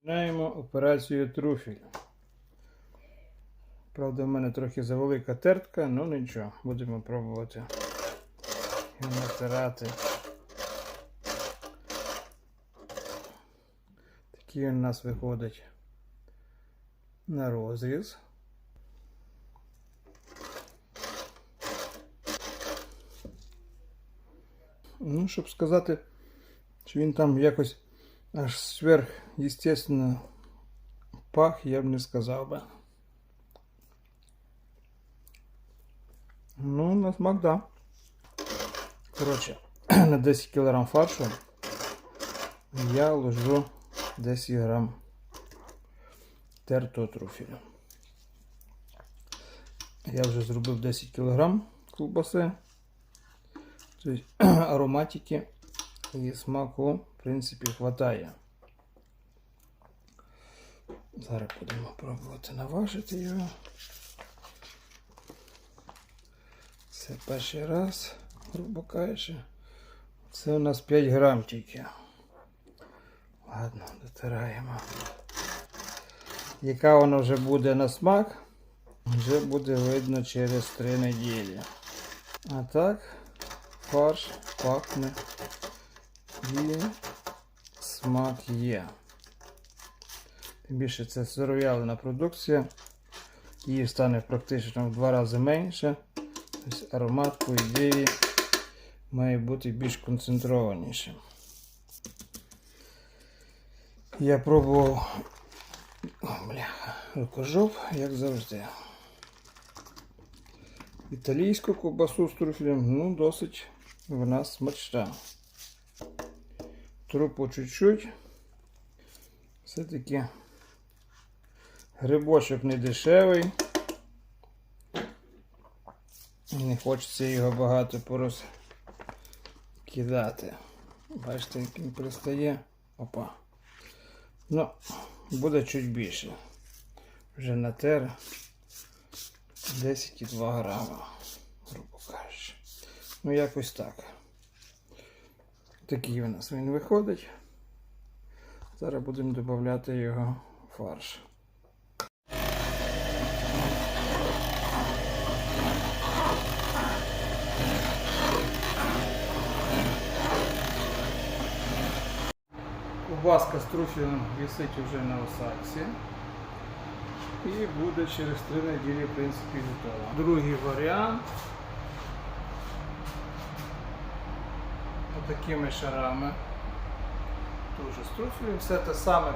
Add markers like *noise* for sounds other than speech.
Починаємо операцію труфіль. Правда, в мене трохи завелика тертка, ну нічого, будемо пробувати натирати. Такий у нас виходить на розріз. Ну, щоб сказати, що він там якось аж сверхъестественно пах, я б не сказав би. Ну, *clears throat* на смак, да. Коротше, на 10 кг фаршу я ложу 10 грам тертого труфіля. Я вже зробив 10 кг колбаси. Тобто ароматики і смаку, в принципі, хватає. Зараз будемо пробувати наважити його. Це перший раз, грубо кажучи. Це у нас 5 грам тільки. Ладно, дотираємо. Яка вона вже буде на смак, вже буде видно через 3 неділі. А так, фарш пахне і смак є. Тим більше це сиров'ялина продукція. Її стане практично в два рази менше. Тобто аромат, по ідеї, має бути більш концентрованішим. Я пробував О, рукожоп, як завжди. Італійську ковбасу з труфелем, ну, досить вона смачна. Трупу чуть-чуть. Все-таки грибочок не дешевий. Не хочеться його багато порозкидати. Бачите, як він пристає. Опа. Ну, буде чуть більше. Вже натер 10,2 грама, грубо кажучи. Ну, якось так. Такий у нас він виходить. Зараз будемо додати його фарш. Кубаска з труфелем висить вже на осадці. І буде через 3 неділі, в принципі, готова. Другий варіант. Отакими шарами. Дуже з труфелем. Все те саме.